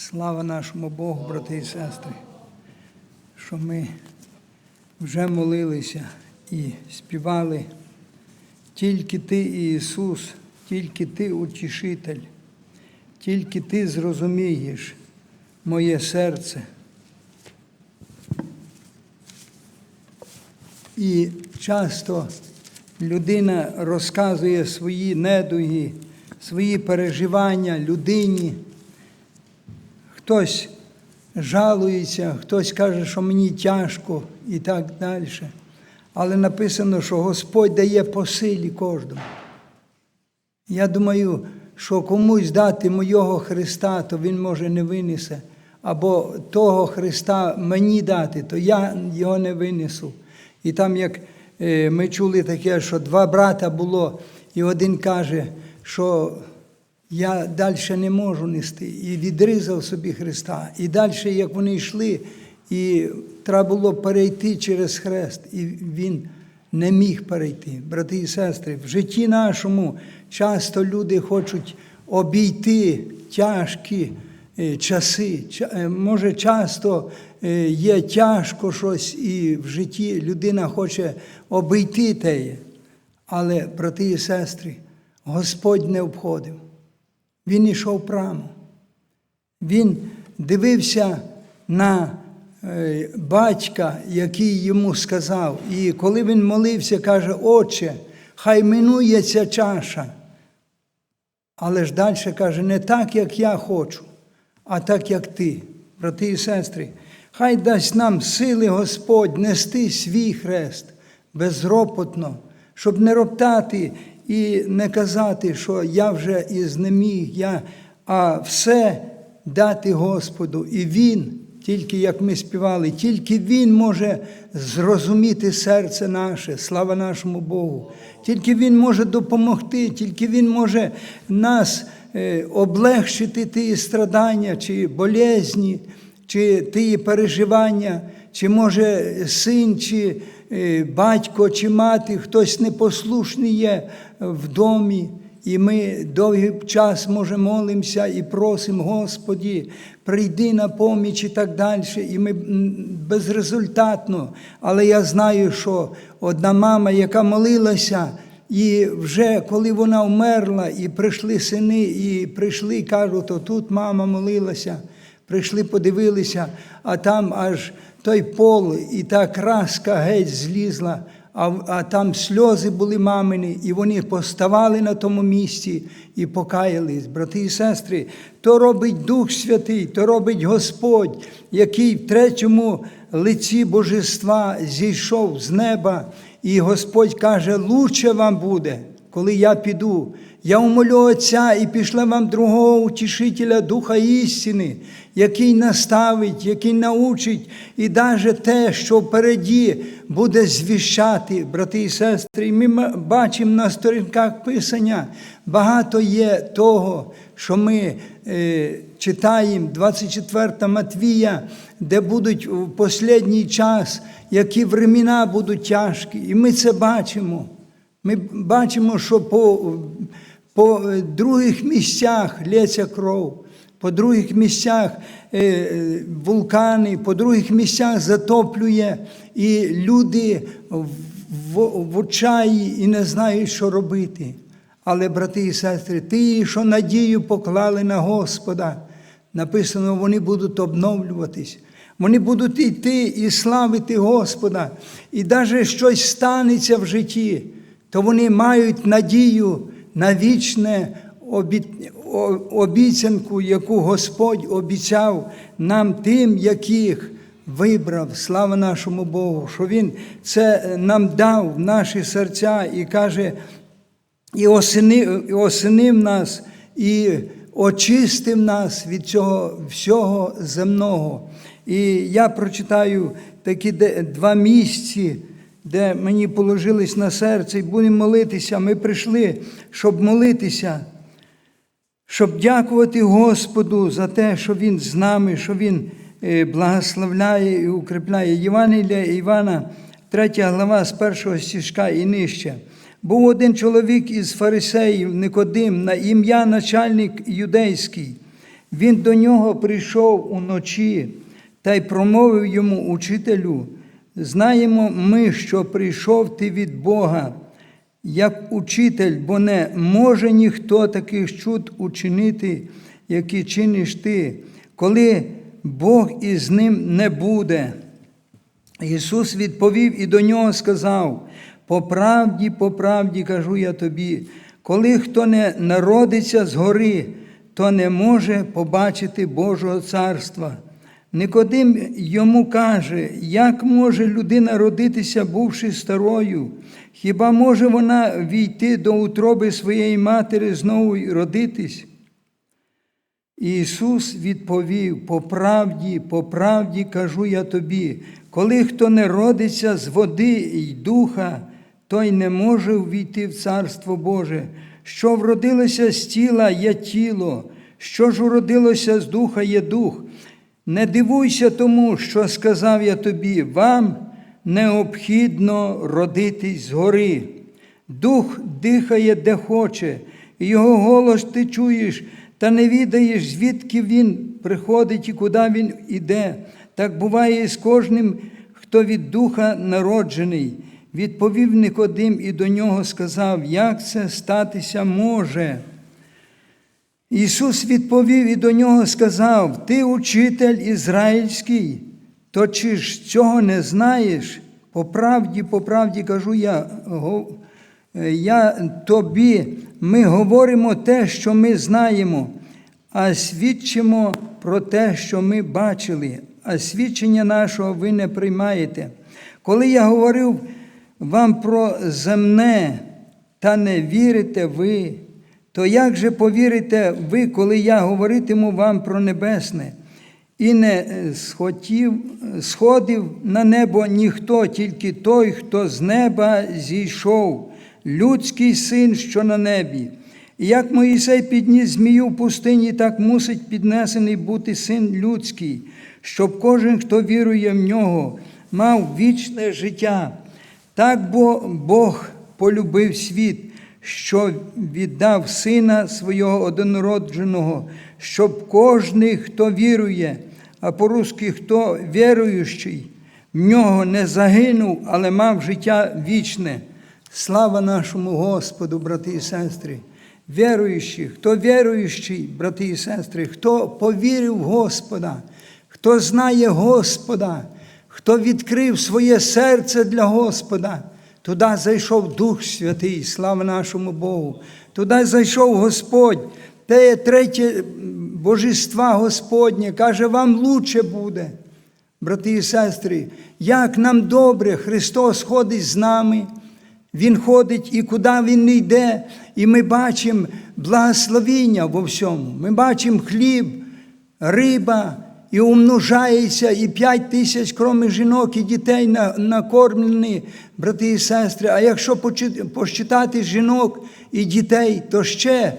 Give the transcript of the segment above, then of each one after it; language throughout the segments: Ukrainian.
Слава нашому Богу, брати і сестри, що ми вже молилися і співали. Тільки Ти, Ісус, тільки Ти утішитель, тільки Ти зрозумієш моє серце. І часто людина розказує свої недуги, свої переживання людині. Хтось жалується, хтось каже, що мені тяжко і так далі. Але написано, що Господь дає по силі кожному. Я думаю, що комусь дати моєго Христа, то Він може не винесе. Або того Христа мені дати, то я його не винесу. І там, як е, ми чули таке, що два брата було, і один каже, що я далі не можу нести. І відрізав собі Христа. І далі, як вони йшли, і треба було перейти через хрест, і він не міг перейти. Брати і сестри, в житті нашому часто люди хочуть обійти тяжкі е, часи. Е, Може, часто е, є тяжко щось, і в житті людина хоче обійти теє. Але, брати і сестри, Господь не обходив. Він йшов прямо. Він дивився на е, батька, який йому сказав. І коли він молився, каже, Отче, хай минує ця чаша. Але ж далі каже, не так, як я хочу, а так, як ти, брати і сестри. Хай дасть нам сили Господь нести свій хрест безропотно, щоб не роптати і не казати, що я вже і знеміг, я, а все дати Господу. І Він, тільки як ми співали, тільки Він може зрозуміти серце наше, слава нашому Богу. Тільки Він може допомогти, тільки Він може нас е, облегшити ті страдання чи болезні, чи ті переживання, чи може син, чи батько, чи мати, хтось непослушний є в домі. І ми довгий час може молимося і просимо, Господі, прийди на поміч і так далі. І ми безрезультатно. Але я знаю, що одна мама, яка молилася, і вже коли вона вмерла, і прийшли сини, і прийшли, кажуть, отут мама молилася. Прийшли, подивилися, а там аж той пол і та краска геть злізла, а, а там сльози були мамині, і вони поставали на тому місці і покаялись. Брати і сестри, то робить Дух Святий, то робить Господь, який в третьому лиці Божества зійшов з неба, і Господь каже, лучше вам буде, коли я піду. Я умолю Отця і пішла вам другого утішителя Духа істини, який наставить, який научить, і навіть те, що впереді буде звіщати, брати і сестри. Ми бачимо на сторінках Писання, багато є того, що ми е, читаємо, 24 Матвія, де будуть в останній час, які времена будуть тяжкі. І ми це бачимо. Ми бачимо, що по, по других місцях лється кров, по других місцях е, е, вулкани, по других місцях затоплює, і люди в, в, очаї і не знають, що робити. Але, брати і сестри, ті, що надію поклали на Господа, написано, вони будуть обновлюватись. Вони будуть йти і славити Господа. І навіть щось станеться в житті, то вони мають надію на вічне обіцянку, яку Господь обіцяв нам тим, яких вибрав, слава нашому Богу, що Він це нам дав в наші серця і каже, і осенив, осенив нас, і очистив нас від цього всього земного. І я прочитаю такі два місці, де мені положились на серце, і будемо молитися. Ми прийшли, щоб молитися, щоб дякувати Господу за те, що Він з нами, що Він е, благословляє і укріпляє. Євангелія Івана, 3 глава з першого стішка і нижче. Був один чоловік із фарисеїв, Никодим, на ім'я начальник юдейський. Він до нього прийшов уночі та й промовив йому учителю. Знаємо ми, що прийшов ти від Бога, як учитель, бо не може ніхто таких чуд учинити, які чиниш ти, коли Бог із ним не буде. Ісус відповів і до нього сказав: по правді, по правді кажу я тобі, коли хто не народиться згори, то не може побачити Божого царства. Никодим йому каже, як може людина родитися, бувши старою? Хіба може вона війти до утроби своєї матері знову й родитись? Ісус відповів: по правді, по правді кажу я тобі, коли хто не родиться з води й духа, той не може ввійти в Царство Боже. Що вродилося з тіла є тіло, що ж уродилося з духа є дух. Не дивуйся тому, що сказав я тобі, вам необхідно родитись згори. Дух дихає де хоче, його голос ти чуєш, та не відаєш, звідки він приходить і куди він іде. Так буває і з кожним, хто від духа народжений. Відповів Никодим і до нього сказав, як це статися може. Ісус відповів і до нього сказав: Ти учитель ізраїльський, то чи ж цього не знаєш? По правді, по правді кажу я, я тобі, ми говоримо те, що ми знаємо, а свідчимо про те, що ми бачили, а свідчення нашого ви не приймаєте. Коли я говорив вам про земне, та не вірите ви, то як же повірите ви, коли я говоритиму вам про небесне? І не е, схотів, сходив на небо ніхто, тільки той, хто з неба зійшов, людський син, що на небі. І як Моїсей підніс змію в пустині, так мусить піднесений бути син людський, щоб кожен, хто вірує в нього, мав вічне життя. Так бо Бог полюбив світ, що віддав Сина свого однородженого, щоб кожний, хто вірує, а по-русски, хто віруючий, в нього не загинув, але мав життя вічне. Слава нашому Господу, брати і сестри! Віруючі, хто віруючий, брати і сестри, хто повірив в Господа, хто знає Господа, хто відкрив своє серце для Господа, туди зайшов Дух Святий, слава нашому Богу, туди зайшов Господь, те третє божества Господнє, каже, вам лучше буде. Брати і сестри, як нам добре, Христос ходить з нами. Він ходить і куди він не йде, і ми бачимо благословіння во всьому. Ми бачимо хліб, риба, і умножається, і п'ять тисяч, кроме жінок і дітей, накормлені, брати і сестри. А якщо посчитати жінок і дітей, то ще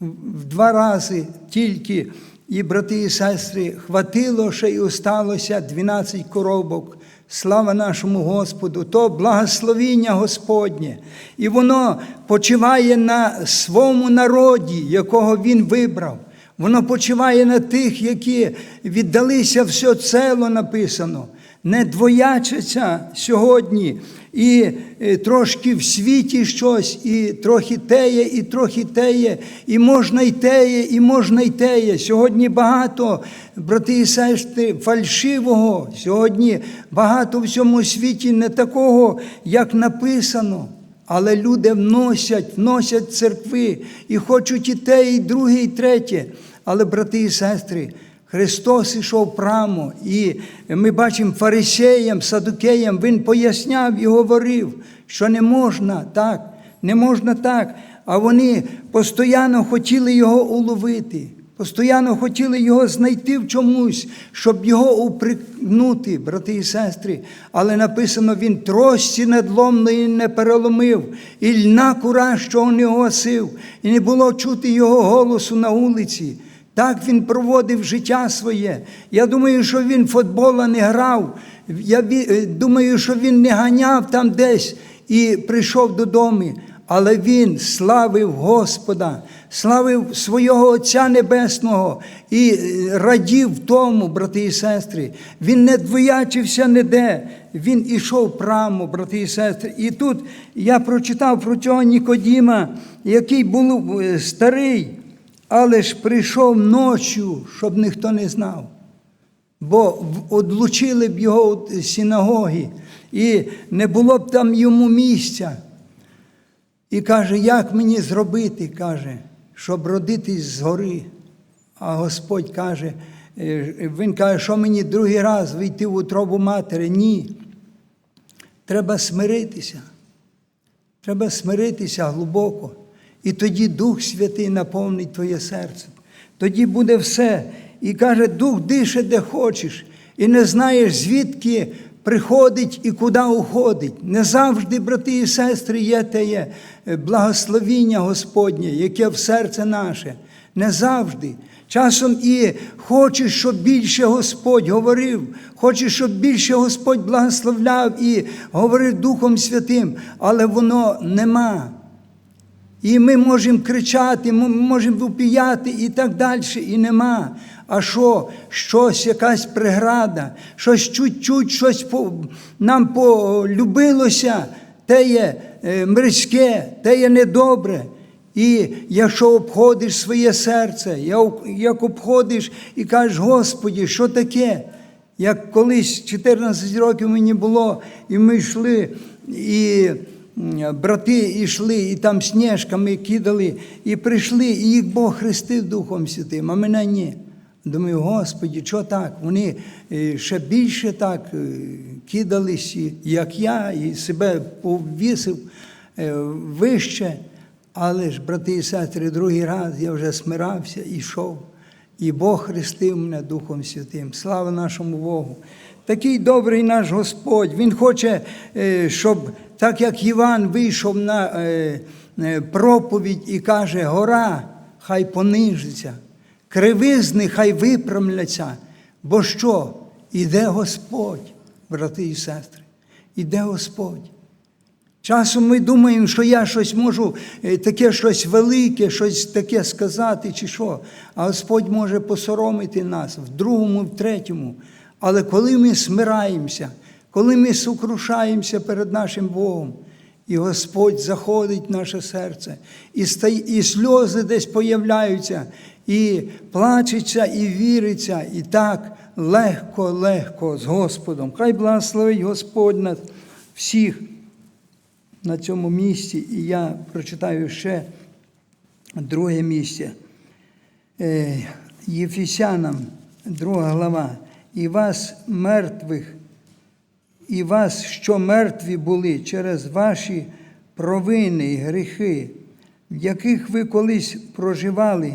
в два рази тільки. І, брати і сестри, хватило ще й осталося 12 коробок. Слава нашому Господу, то благословіння Господнє. І воно почиває на своєму народі, якого Він вибрав. Воно почиває на тих, які віддалися все цело написано, не двоячаться сьогодні. І е, трошки в світі щось, і трохи теє, і трохи теє, і можна й теє, і можна й теє. Сьогодні багато, брати і сестри, фальшивого. Сьогодні багато в цьому світі не такого, як написано. Але люди вносять, вносять церкви і хочуть і те, і друге, і третє. Але, брати і сестри, Христос ішов прямо, і ми бачимо фарисеям, садукеям, Він поясняв і говорив, що не можна так, не можна так. А вони постійно хотіли його уловити, постійно хотіли його знайти в чомусь, щоб його уприкнути, брати і сестри. Але написано, він трості надломної не переломив, і льна кура, що не гасив, і не було чути його голосу на вулиці. Так він проводив життя своє. Я думаю, що він футбола не грав. Я е, думаю, що він не ганяв там десь і прийшов додому. але він славив Господа, славив свого Отця Небесного і е, радів тому, брати і сестри. Він не двоячився ніде, він ішов прямо, брати і сестри. І тут я прочитав про цього Нікодіма, який був е, старий, але ж прийшов ночі, щоб ніхто не знав бо одлучили б його від синагоги, і не було б там йому місця. І каже, як мені зробити, каже, щоб родитись згори. А Господь каже, е, він каже, що мені другий раз вийти в утробу матері? Ні. Треба смиритися. Треба смиритися глибоко. І тоді Дух Святий наповнить твоє серце. Тоді буде все. І каже, Дух дише, де хочеш, і не знаєш, звідки приходить і куди уходить. Не завжди, брати і сестри, є те є е, благословіння Господнє, яке в серце наше. Не завжди. Часом і хочеш, щоб більше Господь говорив, хочеш, щоб більше Господь благословляв і говорив Духом Святим, але воно нема. І ми можемо кричати, ми можемо випіяти і так далі, і нема. А що? Щось, якась преграда, щось чуть-чуть, щось по, нам полюбилося, те є е, те є недобре. І якщо обходиш своє серце, як обходиш і кажеш, Господі, що таке? Як колись 14 років мені було, і ми йшли, і брати йшли, і там сніжками кидали, і прийшли, і їх Бог хрестив Духом Святим, а мене ні. Думаю, Господі, що так? Вони е, ще більше так е, кидались, як я, і себе повісив е, вище. Але ж, брати і сестри, другий раз я вже смирався і йшов. І Бог хрестив мене Духом Святим. Слава нашому Богу. Такий добрий наш Господь. Він хоче, щоб так як Іван вийшов на е, е, проповідь і каже, гора, хай понижиться, кривизни хай виправляться. Бо що? Іде Господь, брати і сестри, іде Господь. Часом ми думаємо, що я щось можу е, таке щось велике, щось таке сказати, чи що. А Господь може посоромити нас в другому, в третьому. Але коли ми смираємося, коли ми сокрушаємося перед нашим Богом, і Господь заходить в наше серце, і, і сльози десь появляються, і плачеться, і віриться, і так легко, легко з Господом. Хай благословить Господь нас всіх на цьому місці, і я прочитаю ще друге місце. Е, Єфесянам, друга глава. І вас мертвих, і вас, що мертві були через ваші провини і гріхи, в яких ви колись проживали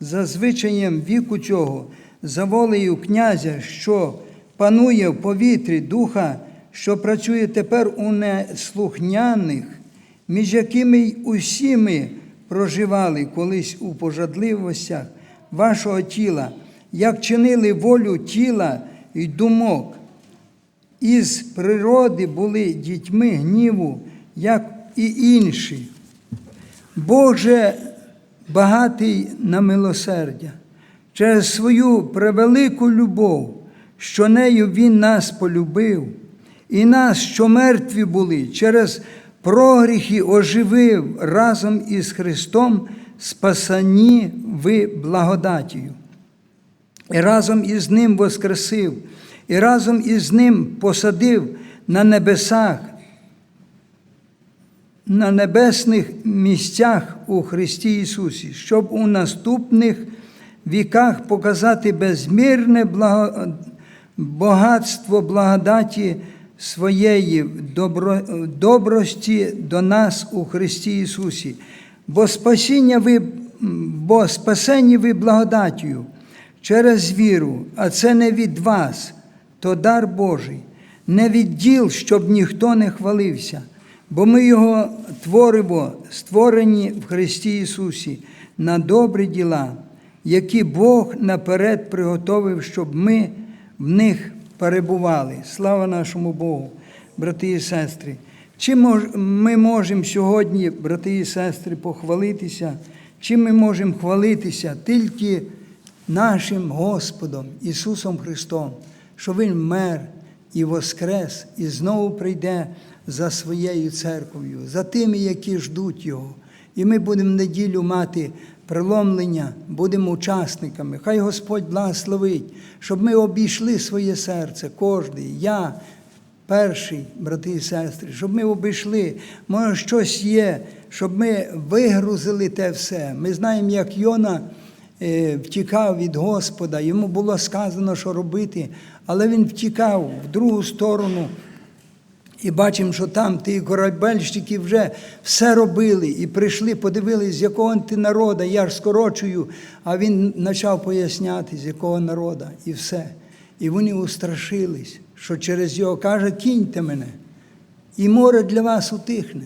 за звичаєм віку цього, за волею князя, що панує в повітрі духа, що працює тепер у неслухняних, між якими й усі ми проживали колись у пожадливостях вашого тіла, як чинили волю тіла і думок, із природи були дітьми гніву, як і інші. Бог же багатий на милосердя, через свою превелику любов, що нею Він нас полюбив, і нас, що мертві були, через прогріхи оживив разом із Христом, спасані ви благодатію і разом із Ним воскресив, і разом із Ним посадив на небесах, на небесних місцях у Христі Ісусі, щоб у наступних віках показати безмірне благо... багатство благодаті своєї добро... добрості до нас у Христі Ісусі. Бо спасіння ви, бо спасені ви благодатію через віру, а це не від вас, то дар Божий, не від діл, щоб ніхто не хвалився, бо ми Його творимо, створені в Христі Ісусі на добрі діла, які Бог наперед приготовив, щоб ми в них перебували. Слава нашому Богу, брати і сестри. Чим ми можемо сьогодні, брати і сестри, похвалитися? Чим ми можемо хвалитися тільки нашим Господом Ісусом Христом, що Він мер і воскрес, і знову прийде за своєю церков'ю, за тими, які ждуть Його. І ми будемо в неділю мати преломлення, будемо учасниками. Хай Господь благословить, щоб ми обійшли своє серце, кожний, я, перший, брати і сестри, щоб ми обійшли, може щось є, щоб ми вигрузили те все. Ми знаємо, як Йона втікав від Господа, йому було сказано, що робити, але він втікав в другу сторону. І бачимо, що там ті корабельщики вже все робили і прийшли, подивились, з якого ти народа, я ж скорочую, а він почав поясняти, з якого народа, і все. І вони устрашились, що через його каже, кіньте мене, і море для вас утихне,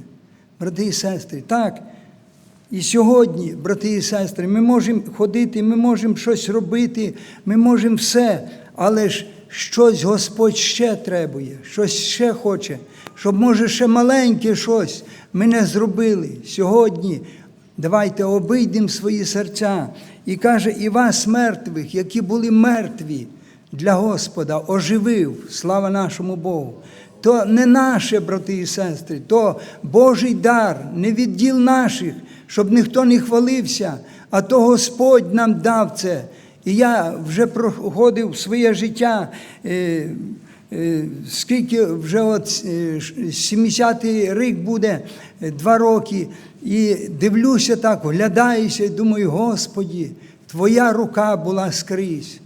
брати і сестри. Так, і сьогодні, брати і сестри, ми можемо ходити, ми можемо щось робити, ми можемо все, але ж щось Господь ще требує, щось ще хоче, щоб, може, ще маленьке щось ми не зробили. Сьогодні давайте обійдемо свої серця. І каже, і вас, мертвих, які були мертві для Господа, оживив, слава нашому Богу. То не наше, брати і сестри, то Божий дар, не відділ наших, щоб ніхто не хвалився, а то Господь нам дав це. І я вже проходив своє життя, е, е, скільки вже от е, 70-й рік буде, е, два роки, і дивлюся так, оглядаюся і думаю, Господі, Твоя рука була скрізь.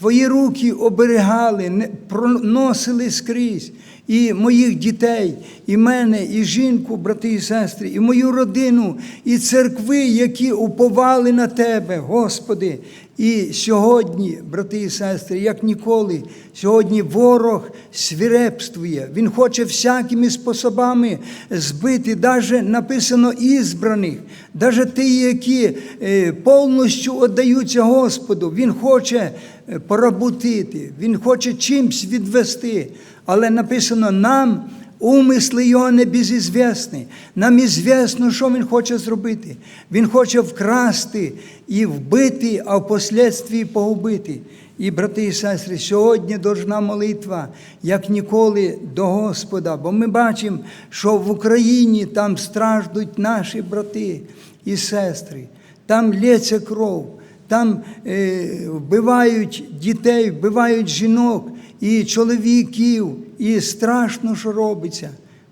Твої руки оберігали, проносили скрізь і моїх дітей, і мене, і жінку, брати і сестри, і мою родину, і церкви, які уповали на Тебе, Господи. І сьогодні, брати і сестри, як ніколи, сьогодні ворог свирепствує. Він хоче всякими способами збити, навіть написано ізбраних, навіть ті, які е, повністю віддаються Господу. Він хоче е, поработити, він хоче чимсь відвести. Але написано нам. Умисли його не безізвісні. Нам ізвісно, що він хоче зробити. Він хоче вкрасти і вбити, а впоследствії погубити. І, брати і сестри, сьогодні должна молитва, як ніколи, до Господа. Бо ми бачимо, що в Україні там страждуть наші брати і сестри, там лється кров, там е, вбивають дітей, вбивають жінок і чоловіків, і страшно, що робиться.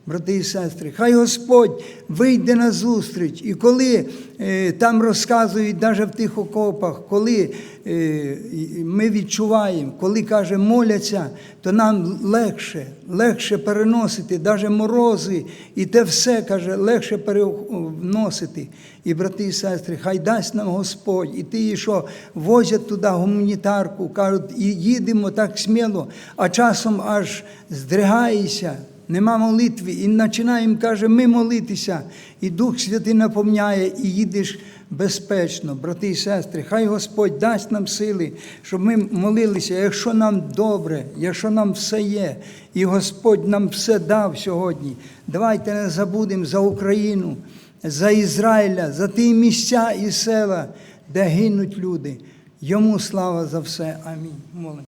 Брати і сестри, хай Господь вийде на зустріч, і коли е, там розказують, навіть в тих окопах, коли е, ми відчуваємо, коли каже, моляться, то нам легше, легше переносити, навіть морози, і те все каже, легше переносити. І брати і сестри, хай дасть нам Господь, і ті, що возять туди гуманітарку, кажуть, і їдемо так сміло, а часом аж здригаєшся. Нема молитви, і починаємо, каже, ми молитися, і Дух Святий наповняє, і їдеш безпечно, брати і сестри. Хай Господь дасть нам сили, щоб ми молилися, якщо нам добре, якщо нам все є, і Господь нам все дав сьогодні. Давайте не забудемо за Україну, за Ізраїля, за ті місця і села, де гинуть люди. Йому слава за все. Амінь. Молимо.